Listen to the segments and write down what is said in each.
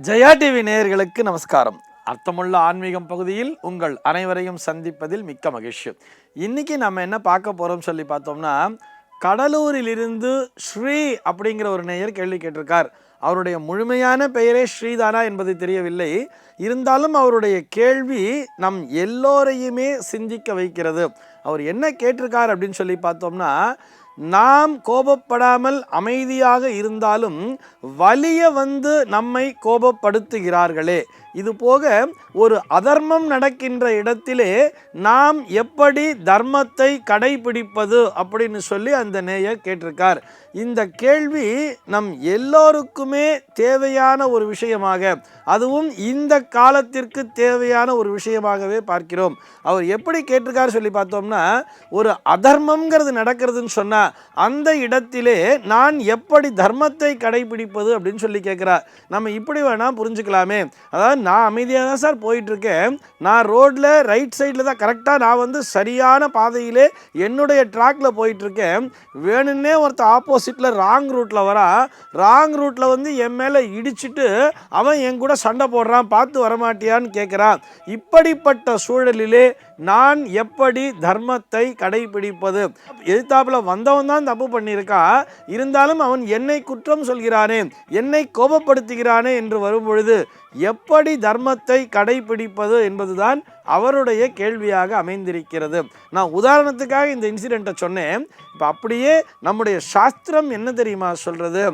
Jaya TV நேயர்களுக்கு நமஸ்காரம். அர்த்தமுள்ள ஆன்மீகம் பகுதியில் உங்கள் அனைவரையும் சந்திப்பதில் மிக்க மகிழ்ச்சி. இன்னைக்கு நம்ம என்ன பார்க்க போறோம் சொல்லி பார்த்தோம்னா கடலூரிலிருந்து ஸ்ரீ அப்படிங்கிற ஒரு நேயர் கேள்வி கேட்டிருக்கார். அவருடைய முழுமையான பெயரே ஸ்ரீதானா என்பது தெரியவில்லை. இருந்தாலும் அவருடைய கேள்வி நம் எல்லோரையுமே சிந்திக்க வைக்கிறது. அவர் என்ன கேட்டிருக்கார் அப்படின்னு சொல்லி பார்த்தோம்னா நாம் கோபப்படாமல் அமைதியாக இருந்தாலும் வலிய வந்து நம்மை கோபப்படுத்துகிறார்களே. இது போக ஒரு அதர்மம் நடக்கின்ற இடத்திலே நாம் எப்படி தர்மத்தை கடைபிடிப்பது அப்படின்னு சொல்லி அந்த நேயர் கேட்டிருக்கார். இந்த கேள்வி நம் எல்லோருக்குமே தேவையான ஒரு விஷயமாக அதுவும் இந்த காலத்திற்கு தேவையான ஒரு விஷயமாகவே பார்க்கிறோம். அவர் எப்படி கேட்டிருக்கார் சொல்லி பார்த்தோம்னா ஒரு அதர்மம்ங்கிறது நடக்கிறதுன்னு சொன்னால் அந்த இடத்திலே நான் எப்படி தர்மத்தை கடைபிடிப்பது அப்படின்னு சொல்லி கேட்குறார். நம்ம இப்படி வேணால் புரிஞ்சுக்கலாமே. அதாவது நான் அமைதியாக தான் சார் போயிட்டுருக்கேன். நான் ரோட்டில் ரைட் சைடில் தான் கரெக்டாக நான் வந்து சரியான பாதையிலே என்னுடைய ட்ராக்ல போயிட்டுருக்கேன். வேணும்னே ஒருத்தர் ஆப்போசிட்டில் ராங் ரூட்டில் வரா. ராங் ரூட்டில் வந்து என் மேலே இடிச்சிட்டு அவன் என் கூட சண்டை போடுறான் பார்த்து வரமாட்டியான்னு கேட்குறான் இப்படிப்பட்ட சூழலிலே நான் எப்படி தர்மத்தை கடைபிடிப்பது? எதிர்த்தாப்புல வந்தவன் தான் தப்பு பண்ணியிருக்கா. இருந்தாலும் அவன் என்னை குற்றம் சொல்கிறானே என்னை கோபப்படுத்துகிறானே என்று வரும்பொழுது எப்படி தர்மத்தை கடைபிடிப்பது என்பதுதான் அவருடைய கேள்வியாக அமைந்திருக்கிறது. நான் உதாரணத்துக்காக இந்த இன்சிடெண்ட்டை சொன்னேன். இப்போ அப்படியே நம்முடைய சாஸ்திரம் என்ன தெரியுமா சொல்கிறது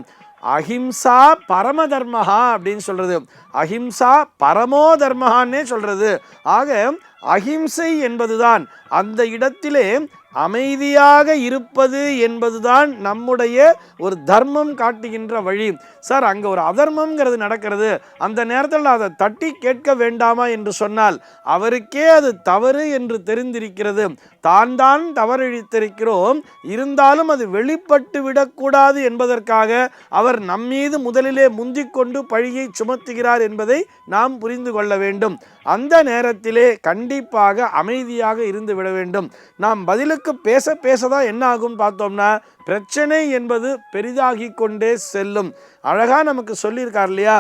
அஹிம்சா பரம தர்மஹா அப்படின்னு சொல்கிறது அஹிம்சா பரமோ தர்மஹான்னே சொல்கிறது ஆக அகிம்சை என்பதுதான். அந்த இடத்திலே அமைதியாக இருப்பது என்பதுதான் நம்முடைய ஒரு தர்மம் காட்டுகின்ற வழி. சார் அங்கே ஒரு அதர்மங்கிறது நடக்கிறது. அந்த நேரத்தில் அதை தட்டி கேட்க வேண்டாமா என்று சொன்னால் அவருக்கே அது தவறு என்று தெரிந்திருக்கிறது. தான் தான் தவறிழித்திருக்கிறோம். இருந்தாலும் அது வெளிப்பட்டு விடக்கூடாது என்பதற்காக அவர் நம்மீது முதலிலே முந்திக்கொண்டு பழியை சுமத்துகிறார் என்பதை நாம் புரிந்து கொள்ள வேண்டும். அந்த நேரத்திலே கண்டிப்பாக அமைதியாக இருந்து விட வேண்டும். நாம் பதிலுக்கு பேச பேசதான் என்ன ஆகும் பார்த்தோம்னா பிரச்சனை என்பது பெரிதாகி கொண்டே செல்லும். அழகா நமக்கு சொல்லியிருக்கார் இல்லையா?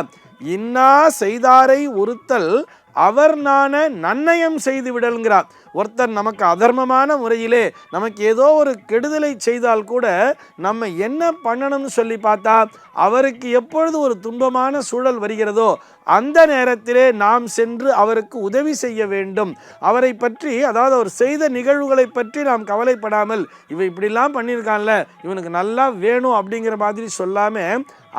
இன்னா செய்தாரை ஒருத்தல் அவர் நான நன்னயம் செய்து விடல்கிறார் ஒருத்தர் நமக்கு அதர்மமான முறையிலே நமக்கு ஏதோ ஒரு கெடுதலை செய்தால் கூட நம்ம என்ன பண்ணணும்னு சொல்லி பார்த்தா அவருக்கு எப்பொழுது ஒரு துன்பமான சூழல் வருகிறதோ அந்த நேரத்திலே நாம் சென்று அவருக்கு உதவி செய்ய வேண்டும். அவரை பற்றி அதாவது அவர் செய்த நிகழ்வுகளை பற்றி நாம் கவலைப்படாமல் இவன் இப்படிலாம் பண்ணியிருக்கான்ல இவனுக்கு நல்லா வேணும் அப்படிங்கிற மாதிரி சொல்லாம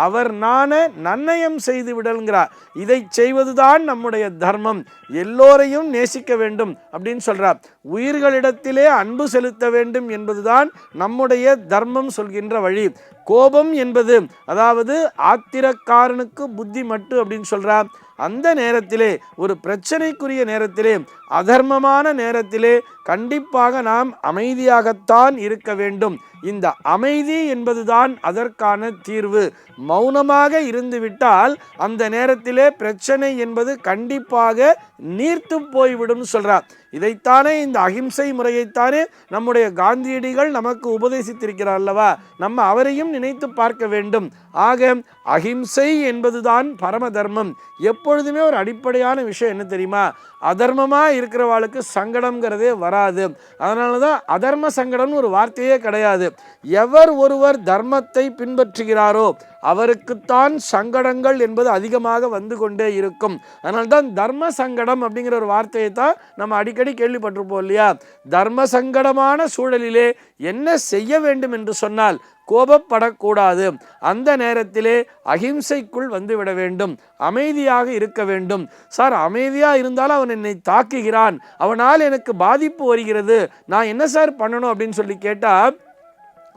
அவர் நான நன்னயம் செய்து விடல்கிறார் இதை செய்வதுதான் நம்முடைய தர்மம். எல்லோரையும் நேசிக்க வேண்டும் அப்படின்னு சொல்கிறார் உயிர்களிடத்திலே அன்பு செலுத்த வேண்டும் என்பதுதான் நம்முடைய தர்மம் சொல்கின்ற வழி. கோபம் என்பது அதாவது ஆத்திரக்காரனுக்கு புத்தி மட்டு அப்படின்னு சொல்கிறார் அந்த நேரத்திலே ஒரு பிரச்சனைக்குரிய நேரத்திலே அதர்மமான நேரத்திலே கண்டிப்பாக நாம் அமைதியாகத்தான் இருக்க வேண்டும். இந்த அமைதி என்பதுதான் அதற்கான தீர்வு. மௌனமாக இருந்துவிட்டால் அந்த நேரத்திலே பிரச்சனை என்பது கண்டிப்பாக நீர்த்து போய்விடும் சொல்கிறார் இதைத்தானே இந்த அகிம்சை முறையைத்தானே நம்முடைய காந்தியடிகள் நமக்கு உபதேசித்திருக்கிறார் அல்லவா? நம்ம அவரையும் நினைத்து பார்க்க வேண்டும். ஆக அகிம்சை என்பதுதான் பரம தர்மம் எப்பொழுதுமே ஒரு அடிப்படையான விஷயம் என்ன தெரியுமா? அதர்மமாக இருக்கிறவாளுக்கு சங்கடம்ங்கிறதே வராது. அதனால தான் அதர்ம சங்கடம்னு ஒரு வார்த்தையே கிடையாது. எவர் ஒருவர் தர்மத்தை பின்பற்றுகிறாரோ அவருக்குத்தான் சங்கடங்கள் என்பது அதிகமாக வந்து கொண்டே இருக்கும். அதனால்தான் தர்ம சங்கடம் அப்படிங்கிற ஒரு வார்த்தையை தான் நம்ம அடிக்கடி கேள்விப்பட்டிருப்போம் இல்லையா? தர்ம சங்கடமான சூழலிலே என்ன செய்ய வேண்டும் என்று சொன்னால் கோபப்படக்கூடாது. அந்த நேரத்திலே அகிம்சைக்குள் வந்துவிட வேண்டும். அமைதியாக இருக்க வேண்டும். சார் அமைதியாக இருந்தாலும் அவன் என்னை தாக்குகிறான். அவனால் எனக்கு பாதிப்பு வருகிறது. நான் என்ன சார் பண்ணணும்? அப்படின்னு சொல்லி கேட்டால்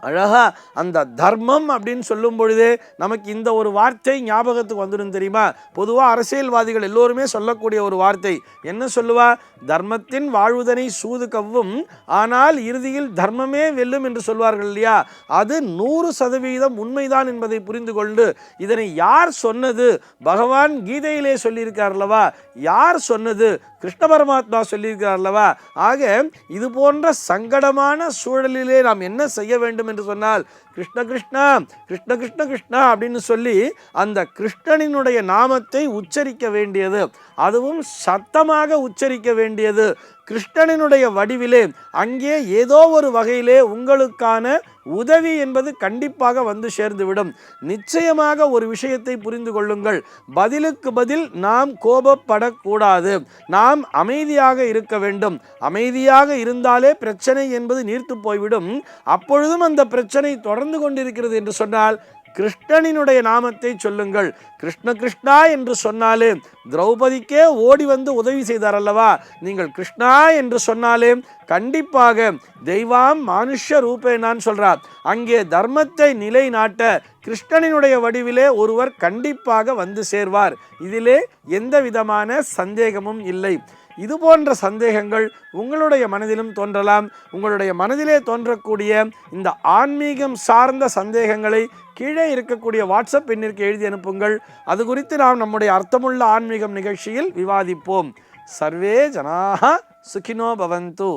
அழகா அந்த தர்மம் அப்படின்னு சொல்லும் பொழுது நமக்கு இந்த ஒரு வார்த்தை ஞாபகத்துக்கு வந்துடும் தெரியுமா? பொதுவாக அரசியல்வாதிகள் எல்லோருமே சொல்லக்கூடிய ஒரு வார்த்தை. என்ன சொல்லுவா? தர்மத்தின் வாழ்வுதனை சூது கவ்வும் ஆனால் இறுதியில் தர்மமே வெல்லும் என்று சொல்வார்கள் இல்லையா? அது நூறு சதவீதம் உண்மைதான் என்பதை புரிந்து கொண்டு இதனை யார் சொன்னது? பகவான் கீதையிலே சொல்லியிருக்கார் அல்லவா? யார் சொன்னது? கிருஷ்ண பரமாத்மா சொல்லியிருக்கிறார் அல்லவா? ஆக இது போன்ற சங்கடமான சூழலிலே நாம் என்ன செய்ய வேண்டும் என்று சொன்னால் கிருஷ்ண கிருஷ்ணா கிருஷ்ண கிருஷ்ண கிருஷ்ணா அப்படின்னு சொல்லி அந்த கிருஷ்ணனினுடைய நாமத்தை உச்சரிக்க வேண்டியது. அதுவும் சத்தமாக உச்சரிக்க வேண்டியது. கிருஷ்ணனினுடைய வடிவிலே அங்கே ஏதோ ஒரு வகையிலே உங்களுக்கான உதவி என்பது கண்டிப்பாக வந்து சேர்ந்துவிடும். நிச்சயமாக ஒரு விஷயத்தை புரிந்து கொள்ளுங்கள். பதிலுக்கு பதில் நாம் கோபப்படக்கூடாது. நாம் அமைதியாக இருக்க வேண்டும். அமைதியாக இருந்தாலே பிரச்சனை என்பது நீர்த்து போய்விடும். அப்பொழுதும் அந்த பிரச்சனை தொடர்ந்து கொண்டிருக்கிறது என்று சொன்னால் கிருஷ்ணனினுடைய நாமத்தை சொல்லுங்கள். கிருஷ்ண கிருஷ்ணா என்று சொன்னாலே திரௌபதிக்கே ஓடி வந்து உதவி செய்தார் அல்லவா? நீங்கள் கிருஷ்ணா என்று சொன்னாலே கண்டிப்பாக தெய்வாம் மனுஷ ரூபேனான்னு சொல்றார். அங்கே தர்மத்தை நிலைநாட்ட கிருஷ்ணனினுடைய வடிவிலே ஒருவர் கண்டிப்பாக வந்து சேர்வார். இதிலே எந்த விதமான சந்தேகமும் இல்லை. இது போன்ற சந்தேகங்கள் உங்களுடைய மனதிலும் தோன்றலாம். உங்களுடைய மனதிலே தோன்றக்கூடிய இந்த ஆன்மீகம் சார்ந்த சந்தேகங்களை கீழே இருக்கக்கூடிய வாட்ஸ்அப் எண்ணிற்கு எழுதி அனுப்புங்கள். அது குறித்து நாம் நம்முடைய அர்த்தமுள்ள ஆன்மீகம் நிகழ்ச்சியில் விவாதிப்போம். சர்வே ஜனாக சுகினோ பவந்து.